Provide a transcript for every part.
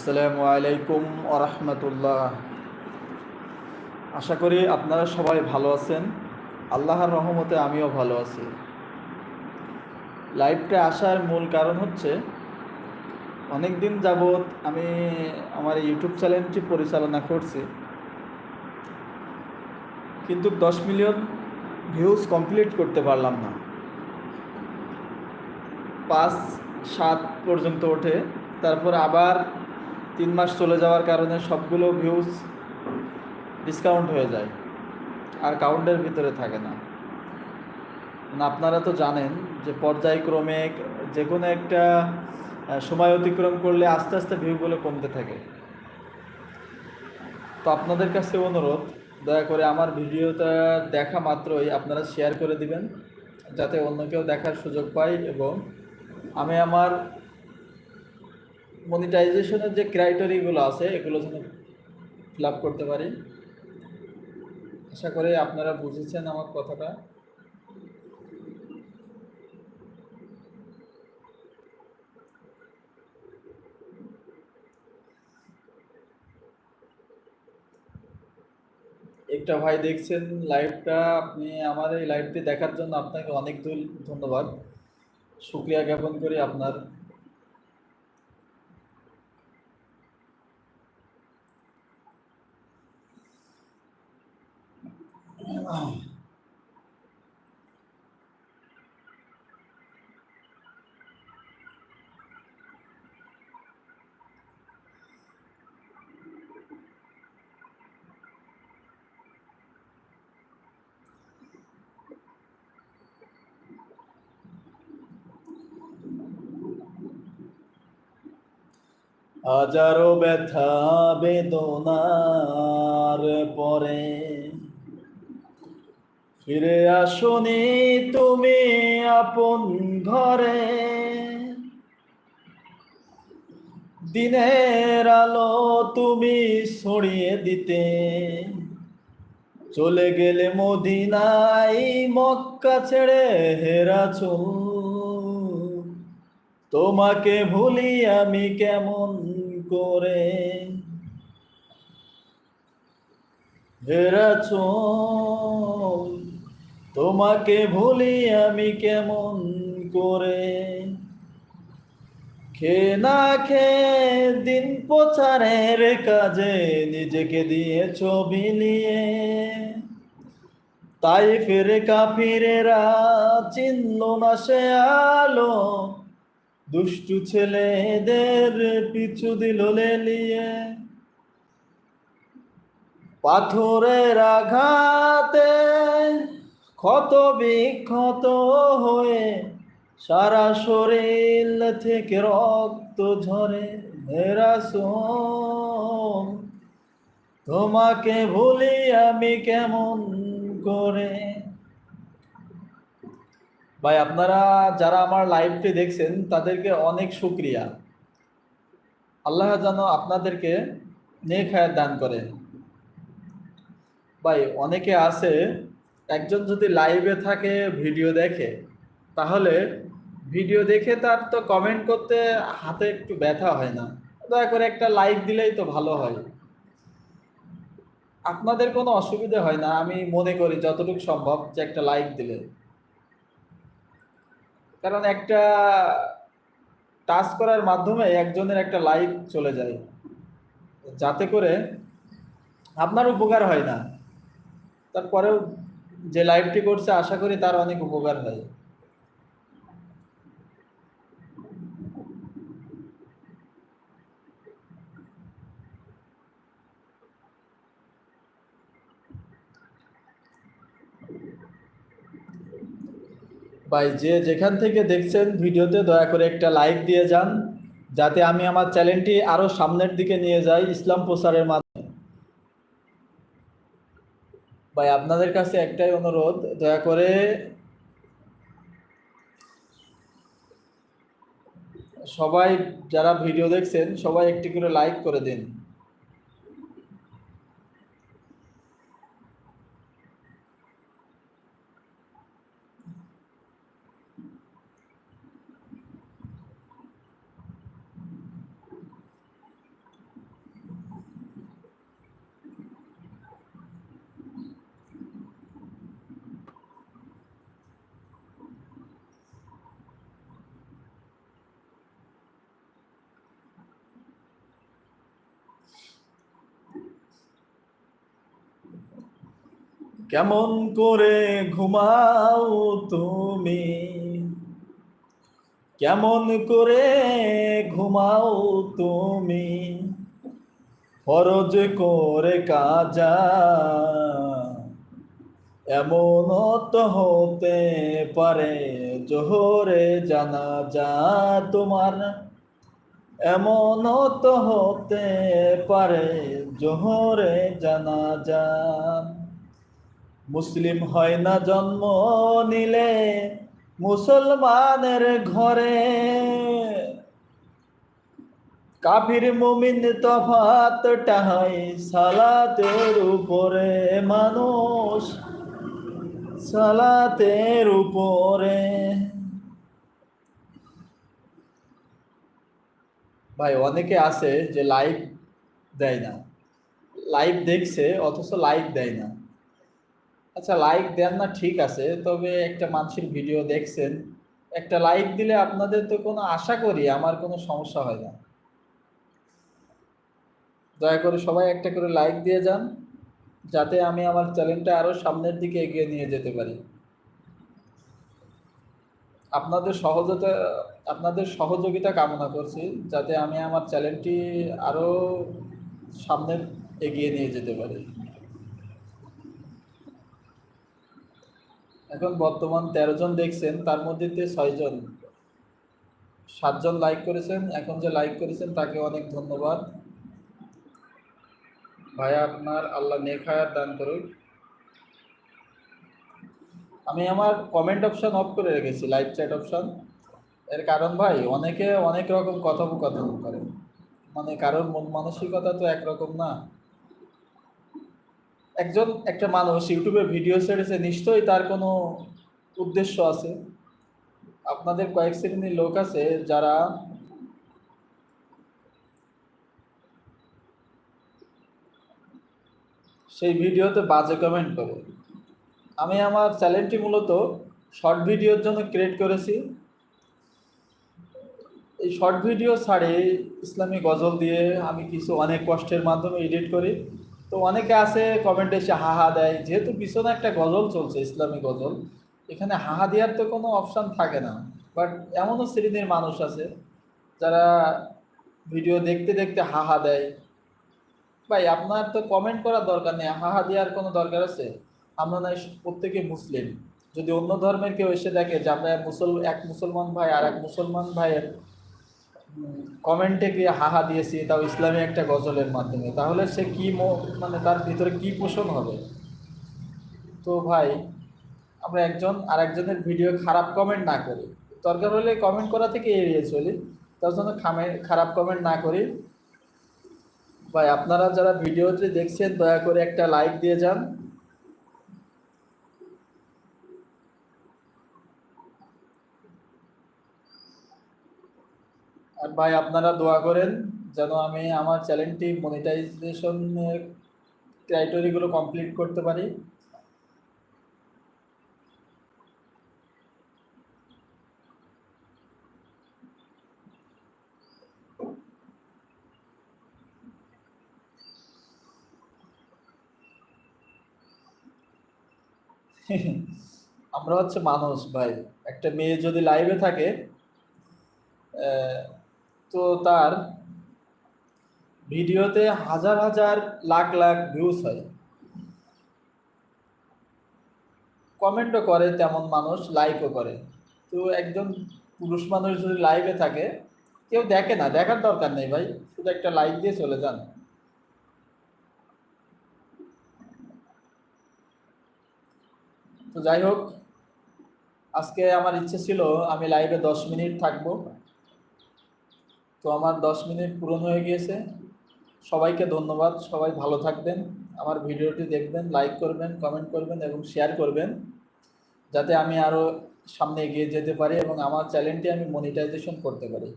আসসালামু আলাইকুম আরহামতুল্লাহ আশা করি আপনারা সবাই ভালো আছেন। আল্লাহর রহমতে আমিও ভালো আছি। লাইভটা আসার মূল কারণ হচ্ছে অনেক দিন যাবৎ আমি আমার ইউটিউব চ্যানেলটি পরিচালনা করছি। কিন্তু দশ মিলিয়ন ভিউজ কমপ্লিট করতে পারলাম না। পাঁচ সাত পর্যন্ত ওঠে। তারপর আবার তিন মাস চলে যাওয়ার কারণে সবগুলো ভিউজ ডিসকাউন্ট হয়ে যায়। আর কাউন্টের ভিতরে থাকে না। না আপনারা তো জানেন যে পর্যায়ক্রমে যে কোনো একটা সময় অতিক্রম করলে আস্তে আস্তে ভিউগুলো কমতে থাকে। তো আপনাদের কাছে অনুরোধ, দয়া করে আমার ভিডিওটা দেখা মাত্রই আপনারা শেয়ার করে দিবেন, যাতে অন্য কেউ দেখার সুযোগ পায় এবং আমি আমার মনিটাইজেশনের যে ক্রাইটেরিয়াগুলো আছে, এগুলো যেন ফিল আপ করতে পারি। আশা করি আপনারা বুঝেছেন আমার কথাটা। একটা ভাই দেখছেন লাইভটা আপনি আমার এই লাইভটি দেখার জন্য আপনাকে অনেক ধন্যবাদ। শুক্রিয়া জ্ঞাপন করি আপনার। হাজারো ব্যথা বেদনার পরে ফিরে আসনি তুমি আপন ঘরে। দিনের আলো তুমি ছড়িয়ে দিতে। চলে গেলে মদিনাই মক্কা ছেড়ে হেরাছো। তোমাকে ভুলি আমি কেমন করে? হেরাছ। তোমাকে ভুলি আমি কেমন করে? খে না খে দিন প্রচারের কাজে নিজেকে দিয়ে ছবি নিয়ে। তাই ফের কাফিরেরা চিনল না সে আলো। দুষ্টু ছেলেদের পিছু দিল লেলিয়ে। পাথরের আঘাতে ক্ষত বিক্ষত হয়ে সারা শরীর থেকে রক্ত ঝরে হেরাস তোমাকে ভুলি আমি কেমন করে? ভাই, আপনারা যারা আমার লাইভটি দেখছেন, তাদেরকে অনেক শুক্রিয়া। আল্লাহ যেন আপনাদেরকে নেক দান করে। ভাই, অনেকে আছে একজন যদি লাইভে থাকে ভিডিও দেখে, তাহলে ভিডিও দেখে তার তো কমেন্ট করতে হাতে একটু ব্যথা হয় না। দয়া করে একটা লাইক দিলেই তো ভালো হয়। আপনাদের কোনো অসুবিধা হয় না, আমি মনে করি যতটুকু সম্ভব যে একটা লাইক দিলে। কারণ একটা টাচ করার মাধ্যমে একজনের একটা লাইক চলে যায়। যাতে করে আপনার উপকার হয় না। তারপরেও যে লাইভটি করছে, আশা করি তার অনেক উপকার হয়। ভাই, যে যেখান থেকে দেখছেন ভিডিওতে, দয়া করে একটা লাইক দিয়ে যান, যাতে আমি আমার চ্যানেলটি আরও সামনের দিকে নিয়ে যাই, ইসলাম প্রচারের মাধ্যমে। ভাই, আপনাদের কাছে একটাই অনুরোধ, দয়া করে সবাই যারা ভিডিও দেখছেন, সবাই একটি করে লাইক করে দিন। কেমন করে ঘুমাও তুমি? কেমন করে ঘুমাও তুমি? ফরজ করে কাজা এমন হতে পারে জোহরে জানা যা তোমার। এমন হতে পারে জোহরে জানা যা মুসলিম হয় না জন্ম নিলে মুসলমানের ঘরে। কাফির মুমিন তফাতটা হয় সালাতের উপরে, মানুষ সালাতের উপরে। ভাই, অনেকে আছে যে লাইভ দেয় না। লাইভ দেখছে, অথচ লাইভ দেয় না। আচ্ছা লাইক দেন না, ঠিক আছে। তবে একটা মানুষের ভিডিও দেখছেন। একটা লাইক দিলে আপনাদের তো কোনো আশা করি, আমার কোনো সমস্যা হয় না। দয়া করে সবাই একটা করে লাইক দিয়ে যান, যাতে আমি আমার চ্যানেলটা আরও সামনের দিকে এগিয়ে নিয়ে যেতে পারি। আপনাদের সহজতা, আপনাদের সহযোগিতা কামনা করছি, যাতে আমি আমার চ্যানেলটি আরও সামনে এগিয়ে নিয়ে যেতে পারি। এখন বর্তমান তেরো জন দেখছেন, তার মধ্যে ছয়জন সাতজন লাইক করেছেন, এখন যে লাইক করেছেন তাকে অনেক ধন্যবাদ। ভাইয়া আপনার আল্লাহ হায়াত দান করুক। আমি আমার কমেন্ট অপশন অফ করে রেখেছি লাইভ চ্যাট অপশন এর কারণ ভাই, অনেকে অনেক রকম কথোপকথন করে। মানে কারোর মন মানসিকতা তো একরকম না। একজন, একটা মানুষ ইউটিউবে ভিডিও ছেড়েছে, নিশ্চয়ই তার কোনো উদ্দেশ্য আছে। আপনাদের কয়েক শ্রেণির লোক আছে যারা সেই ভিডিওতে বাজে কমেন্ট করে। আমি আমার চ্যানেলটি মূলত শর্ট ভিডিওর জন্য ক্রিয়েট করেছি। এই শর্ট ভিডিও ছাড়ে ইসলামী গজল দিয়ে আমি কিছু অনেক কষ্টের মাধ্যমে এডিট করি। তো অনেকে আছে কমেন্টে এসে হাহা দেয়। যেহেতু পিছনে একটা গজল চলছে, ইসলামী গজল, এখানে হাহা দেওয়ার তো কোনো অপশান থাকে না। বাট এমনও শ্রেণির মানুষ আছে, যারা ভিডিও দেখতে দেখতে হাহা দেয়। ভাই, আপনার তো কমেন্ট করার দরকার নেই, হাহা দেওয়ার কোনো দরকার আছে? আমরা নাই প্রত্যেকে মুসলিম। যদি অন্য ধর্মের কেউ এসে দেখে যে আমরা মুসল, এক মুসলমান ভাই আর এক মুসলমান ভাইয়ের কমেন্টে গিয়ে হাহা দিয়েছি, তাও ইসলামী একটা গজলের মাধ্যমে। তাহলে সে কি মানে তার ভিতরে কি পোষণ হবে? তো ভাই, আমরা একজন আর একজনের ভিডিও খারাপ কমেন্ট না করি। দরকার হলে কমেন্ট করা থেকে এড়িয়ে চলি। তার জন্য খামে, খারাপ কমেন্ট না করি। ভাই, আপনারা যারা ভিডিওটি দেখছেন, দয়া করে একটা লাইক দিয়ে যান। আর ভাই, আপনারা দোয়া করেন যেন আমি আমার চ্যানেলটি মনিটাইজেশন ক্রাইটেরিয়াগুলো কমপ্লিট করতে পারি। আমরা হচ্ছে মানুষ ভাই। একটা মেয়ে যদি লাইভে থাকে তো তার ভিডিওতে হাজার হাজার লাখ লাখ ভিউজ হয়। কমেন্টও করে তেমন মানুষ লাইকও করে। তো একজন পুরুষ মানুষ যদি লাইভে থাকে, কেউ দেখে না, দেখার দরকার নেই ভাই, শুধু একটা লাইক দিয়ে চলে যান। তো যাই হোক, আজকে আমার ইচ্ছে ছিল আমি লাইভে দশ মিনিট থাকব। তো আমার দশ মিনিট পূরণ হয়ে গিয়েছে। সবাইকে ধন্যবাদ। সবাই ভালো থাকবেন। আমার ভিডিওটি দেখবেন লাইক করবেন কমেন্ট করবেন এবং শেয়ার করবেন। যাতে আমি আরও সামনে এগিয়ে যেতে পারি এবং আমার চ্যানেলটি আমি মনিটাইজেশন করতে পারি।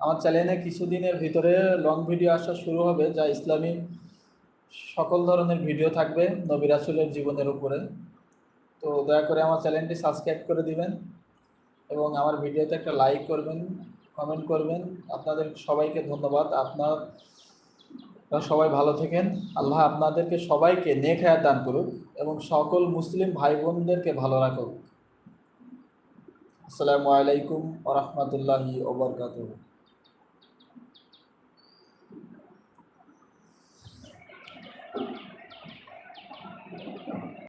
আমার চ্যানেলে কিছুদিনের ভিতরে লং ভিডিও আসা শুরু হবে, যা ইসলামী সকল ধরনের ভিডিও থাকবে নবিরাসুলের জীবনের উপরে। তো দয়া করে আমার চ্যানেলটি সাবস্ক্রাইব করে দিবেন এবং আমার ভিডিওতে একটা লাইক করবেন। কমেন্ট করবেন। আপনাদের সবাইকে ধন্যবাদ। আপনার সবাই ভালো থাকেন। আল্লাহ আপনাদেরকে সবাইকে নেক হায়াত দান করুক এবং সকল মুসলিম ভাই বোনদেরকে ভালো রাখুক। আসসালামু আলাইকুম ওরহমতুল্লাহি ওবরকাতুহ